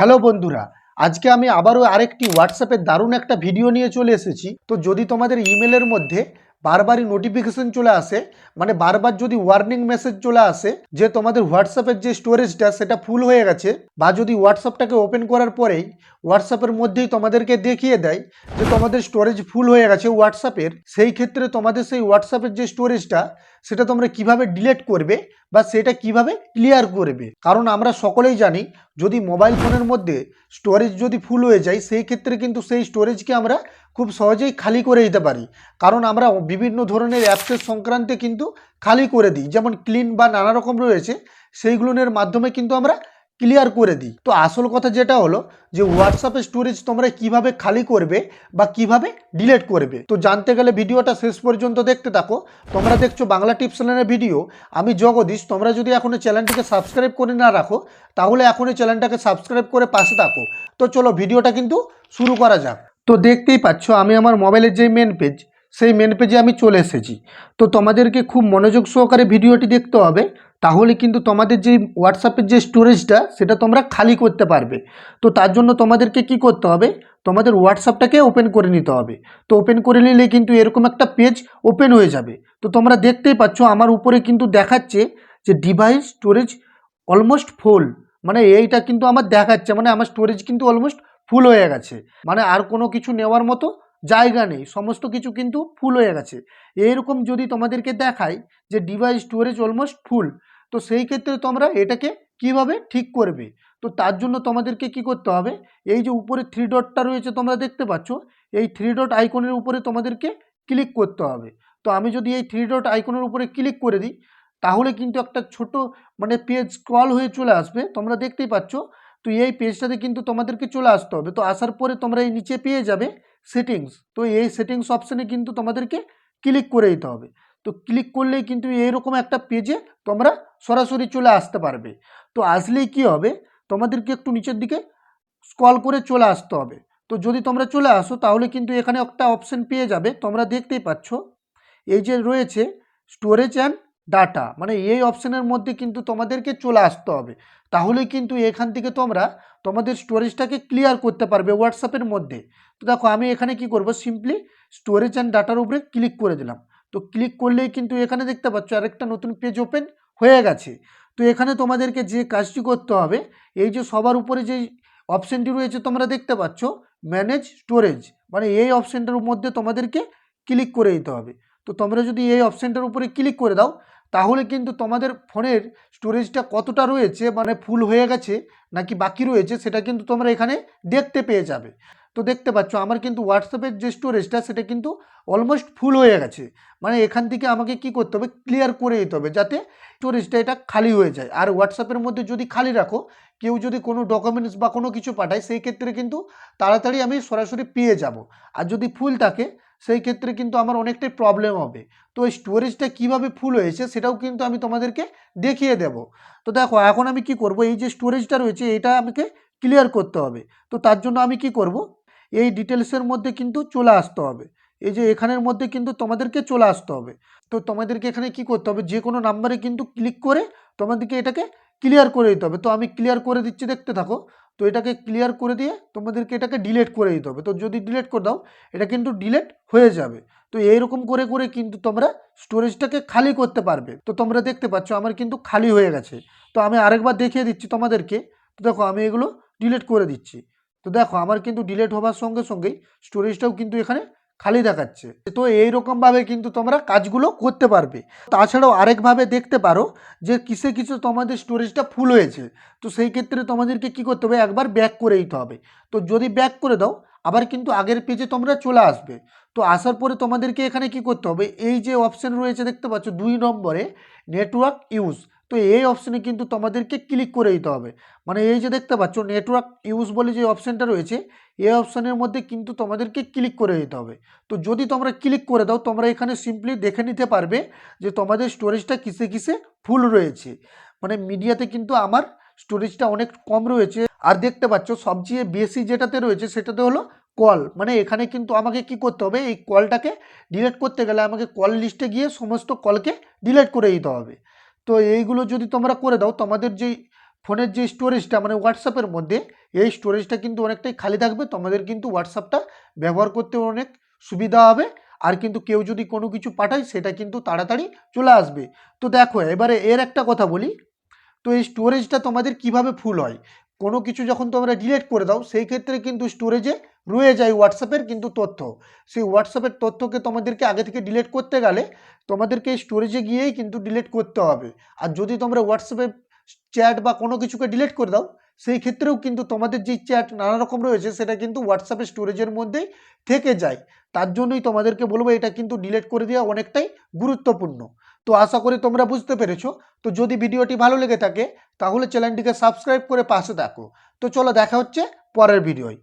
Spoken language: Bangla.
হ্যালো বন্ধুরা, আজকে আমি আবারও আরেকটি হোয়াটসঅ্যাপের দারুণ একটা ভিডিও নিয়ে চলে এসেছি। তো যদি তোমাদের ইমেলের মধ্যে বারবারই নোটিফিকেশন চলে আসে মানে বারবার যদি ওয়ার্নিং মেসেজ চলে আসে যে তোমাদের হোয়াটসঅ্যাপের যে স্টোরেজটা সেটা ফুল হয়ে গেছে বা যদি হোয়াটসঅ্যাপটাকে ওপেন করার পরেই হোয়াটসঅ্যাপের মধ্যেই তোমাদেরকে দেখিয়ে দেয় যে তোমাদের স্টোরেজ ফুল হয়ে গেছে হোয়াটসঅ্যাপের সেই ক্ষেত্রে তোমাদের সেই হোয়াটসঅ্যাপের যে স্টোরেজটা সেটা তোমরা কীভাবে ডিলেট করবে বা সেটা কীভাবে ক্লিয়ার করবে? কারণ আমরা সকলেই জানি যদি মোবাইল ফোনের মধ্যে স্টোরেজ যদি ফুল হয়ে যায়, সেই ক্ষেত্রে কিন্তু সেই স্টোরেজকে আমরা খুব সহজেই খালি করে দিতে পারি। কারণ আমরা বিভিন্ন ধরনের অ্যাপসের সংক্রান্তে কিন্তু খালি করে দিই। যেমন ক্লিন বা নানা রকম রয়েছে সেইগুলোর মাধ্যমে কিন্তু আমরা ক্লিয়ার করে দিই। তো আসল কথা যেটা হলো যে হোয়াটসঅ্যাপের স্টোরেজ তোমরা কীভাবে খালি করবে বা কীভাবে ডিলিট করবে? তো জানতে গেলে ভিডিওটা শেষ পর্যন্ত দেখতে থাকো। তোমরা দেখছ বাংলা টিপস চ্যানেলের ভিডিও। আমি জগদীশ, তোমরা যদি এখনও চ্যানেলটিকে সাবস্ক্রাইব করে না রাখো, তাহলে এখনই চ্যানেলটাকে সাবস্ক্রাইব করে পাশে থাকো। তো চলো ভিডিওটা কিন্তু শুরু করা যাক। তো দেখতেই পাচ্ছ, আমি আমার মোবাইলের যে মেন পেজ সেই মেন পেজে আমি চলে এসেছি। তো তোমাদেরকে খুব মনোযোগ সহকারে ভিডিওটি দেখতে হবে, তাহলে কিন্তু তোমাদের যে হোয়াটসঅ্যাপের যে স্টোরেজটা সেটা তোমরা খালি করতে পারবে। তো তার জন্য তোমাদেরকে কি করতে হবে, তোমাদের হোয়াটসঅ্যাপটাকে ওপেন করে নিতে হবে। তো ওপেন করে নিলে কিন্তু এরকম একটা পেজ ওপেন হয়ে যাবে। তো তোমরা দেখতেই পাচ্ছ, আমার উপরে কিন্তু দেখাচ্ছে যে ডিভাইস স্টোরেজ অলমোস্ট ফুল মানে এইটা কিন্তু আমার দেখাচ্ছে মানে আমার স্টোরেজ কিন্তু অলমোস্ট ফুল হয়ে গেছে। মানে আর কোনো কিছু নেওয়ার মতো জায়গা নেই। সমস্ত কিছু কিন্তু ফুল হয়ে গেছে। এইরকম যদি তোমাদেরকে দেখায় যে ডিভাইস স্টোরেজ অলমোস্ট ফুল তো সেই ক্ষেত্রে তোমরা এটাকে কীভাবে ঠিক করবে? তো তার জন্য তোমাদেরকে কি করতে হবে? এই যে উপরে থ্রি ডটটা রয়েছে তোমরা দেখতে পাচ্ছ, এই থ্রি ডট আইকনের উপরে তোমাদেরকে ক্লিক করতে হবে। তো আমি যদি এই থ্রি ডট আইকনের উপরে ক্লিক করে দিই, তাহলে কিন্তু একটা ছোট মানে পেজ স্ক্রল হয়ে চলে আসবে। তোমরা দেখতেই পাচ্ছ তো এই পেজটাতে কিন্তু তোমাদেরকে চলে আসতে হবে। তো আসার পরে তোমরা এই নিচে পেয়ে যাবে সেটিংস তো এই সেটিংস অপশানে কিন্তু তোমাদেরকে ক্লিক করে দিতে হবে। তো ক্লিক করলেই কিন্তু এইরকম একটা পেজে তোমরা সরাসরি চলে আসতে পারবে। তো আসলেই কি হবে? তোমাদেরকে একটু নিচের দিকে স্ক্রল করে চলে আসতে হবে। তো যদি তোমরা চলে আসো, তাহলে কিন্তু এখানে একটা অপশন পেয়ে যাবে। তোমরা দেখতেই পাচ্ছ। এই যে রয়েছে স্টোরেজ অ্যান্ড ডাটা মানে এই অপশানের মধ্যে কিন্তু তোমাদেরকে চলে আসতে হবে। তাহলে কিন্তু এখান থেকে তোমরা তোমাদের স্টোরেজটাকে ক্লিয়ার করতে পারবে হোয়াটসঅ্যাপের মধ্যে। তো দেখো, আমি এখানে কি করব? সিম্পলি স্টোরেজ অ্যান্ড ডাটার উপরে ক্লিক করে দিলাম। তো ক্লিক করলেই কিন্তু এখানে দেখতে পাচ্ছ আরেকটা নতুন পেজ ওপেন হয়ে গেছে। তো এখানে তোমাদেরকে যে কাজটি করতে হবে, এই যে সবার উপরে যে অপশানটি রয়েছে, তোমরা দেখতে পাচ্ছ ম্যানেজ স্টোরেজ মানে এই অপশানটার মধ্যে তোমাদেরকে ক্লিক করে দিতে হবে। তো তোমরা যদি এই অপশানটার উপরে ক্লিক করে দাও তাহলে কিন্তু তোমাদের ফোনের স্টোরেজটা কতটা রয়েছে মানে ফুল হয়ে গেছে নাকি বাকি রয়েছে, সেটা কিন্তু তোমরা এখানে দেখতে পেয়ে যাবে। তো দেখতে পাচ্ছ, আমার কিন্তু হোয়াটসঅ্যাপের যে স্টোরেজটা সেটা কিন্তু অলমোস্ট ফুল হয়ে গেছে। মানে এখান থেকে আমাকে কি করতে হবে ক্লিয়ার করে দিতে হবে, যাতে স্টোরেজটা এটা খালি হয়ে যায়। আর হোয়াটসঅ্যাপের মধ্যে যদি খালি রাখো, কেউ যদি কোনো ডকুমেন্টস বা কোনো কিছু পাঠায়, সেই ক্ষেত্রে কিন্তু তাড়াতাড়ি আমি সরাসরি পেয়ে যাব। আর যদি ফুল থাকে সেই ক্ষেত্রে কিন্তু আমার অনেকটাই প্রবলেম হবে। তো ওই স্টোরেজটা কীভাবে ফুল হয়েছে সেটাও কিন্তু আমি তোমাদেরকে দেখিয়ে দেব। তো দেখো, এখন আমি কি করব? এই যে স্টোরেজটা রয়েছে, এটা আমাকে ক্লিয়ার করতে হবে। তো তার জন্য আমি কি করব? এই ডিটেলসের মধ্যে কিন্তু চলে আসতে হবে। এই যে এখানের মধ্যে কিন্তু তোমাদেরকে চলে আসতে হবে। তো তোমাদেরকে এখানে কি করতে হবে? যে কোনো নাম্বারে কিন্তু ক্লিক করে তোমাদেরকে এটাকে ক্লিয়ার করে দিতে হবে। তো আমি ক্লিয়ার করে দিচ্ছি, দেখতে থাকো। তো এটাকে ক্লিয়ার করে দিয়ে তোমাদেরকে এটাকে ডিলেট করে দিতে হবে। তো যদি ডিলেট করে দাও, এটা কিন্তু ডিলেট হয়ে যাবে। তো এইরকম করে করে কিন্তু তোমরা স্টোরেজটাকে খালি করতে পারবে। তো তোমরা দেখতে পাচ্ছ, আমার কিন্তু খালি হয়ে গেছে। তো আমি আরেকবার দেখিয়ে দিচ্ছি তোমাদেরকে। তো দেখো, আমি এগুলো ডিলেট করে দিচ্ছি। তো দেখো, আমার কিন্তু ডিলেট হওয়ার সঙ্গে সঙ্গেই স্টোরেজটাও কিন্তু এখানে খালি দেখাচ্ছে। তো এইরকমভাবে কিন্তু তোমরা কাজগুলো করতে পারবে। তাছাড়াও আরেকভাবে দেখতে পারো যে কিসে কিছু তোমাদের স্টোরেজটা ফুল হয়েছে। তো সেই ক্ষেত্রে তোমাদেরকে কি করতে হবে? একবার ব্যাক করে দিতে হবে। তো যদি ব্যাক করে দাও, আবার কিন্তু আগের পেজে তোমরা চলে আসবে। তো আসার পরে তোমাদেরকে এখানে কি করতে হবে? এই যে অপশান রয়েছে দেখতে পাচ্ছ, দুই নম্বরে নেটওয়ার্ক ইউজ তো এই অপশানে কিন্তু তোমাদেরকে ক্লিক করে দিতে হবে। মানে এই যে দেখতে পাচ্ছ নেটওয়ার্ক ইউজ বলে যে অপশানটা রয়েছে, এই অপশানের মধ্যে কিন্তু তোমাদেরকে ক্লিক করে দিতে হবে। তো যদি তোমরা ক্লিক করে দাও, তোমরা এখানে সিম্পলি দেখে নিতে পারবে যে তোমাদের স্টোরেজটা কিসে কিসে ফুল রয়েছে। মানে মিডিয়াতে কিন্তু আমার স্টোরেজটা অনেক কম রয়েছে। আর দেখতে পাচ্ছ, সবচেয়ে বেশি যেটাতে রয়েছে, সেটাতে হলো কল মানে এখানে কিন্তু আমাকে কি করতে হবে, এই কলটাকে ডিলেট করতে গেলে আমাকে কল লিস্টে গিয়ে সমস্ত কলকে ডিলেট করে দিতে হবে। তো এইগুলো যদি তোমরা করে দাও, তোমাদের যেই ফোনের যে স্টোরেজটা মানে হোয়াটসঅ্যাপের মধ্যে, এই স্টোরেজটা কিন্তু অনেকটাই খালি থাকবে। তোমাদের কিন্তু হোয়াটসঅ্যাপটা ব্যবহার করতে অনেক সুবিধা হবে। আর কিন্তু কেউ যদি কোনো কিছু পাঠায়, সেটা কিন্তু তাড়াতাড়ি চলে আসবে। তো দেখো, এবারে এর একটা কথা বলি। তো এই স্টোরেজটা তোমাদের কীভাবে ফুল হয়? কোনো কিছু যখন তোমরা ডিলেট করে দাও, সেই ক্ষেত্রে কিন্তু স্টোরেজে রয়ে যায় হোয়াটসঅ্যাপের কিন্তু তথ্য। সেই হোয়াটসঅ্যাপের তথ্যকে তোমাদেরকে আগে থেকে ডিলেট করতে গেলে তোমাদেরকে স্টোরেজে গিয়েই কিন্তু ডিলেট করতে হবে। আর যদি তোমরা হোয়াটসঅ্যাপে চ্যাট বা কোনো কিছুকে ডিলেট করে দাও, সেই ক্ষেত্রেও কিন্তু তোমাদের যে চ্যাট নানা রকম রয়েছে, সেটা কিন্তু হোয়াটসঅ্যাপের স্টোরেজের মধ্যেই থেকে যায়। তার জন্যই তোমাদেরকে বলব, এটা কিন্তু ডিলেট করে দেওয়া অনেকটাই গুরুত্বপূর্ণ। তো আশা করি তোমরা বুঝতে পেরেছ। তো যদি ভিডিওটি ভালো লেগে থাকে, তাহলে চ্যানেলটিকে সাবস্ক্রাইব করে পাশে থাকো তো চলো দেখা হচ্ছে পরের ভিডিওয়।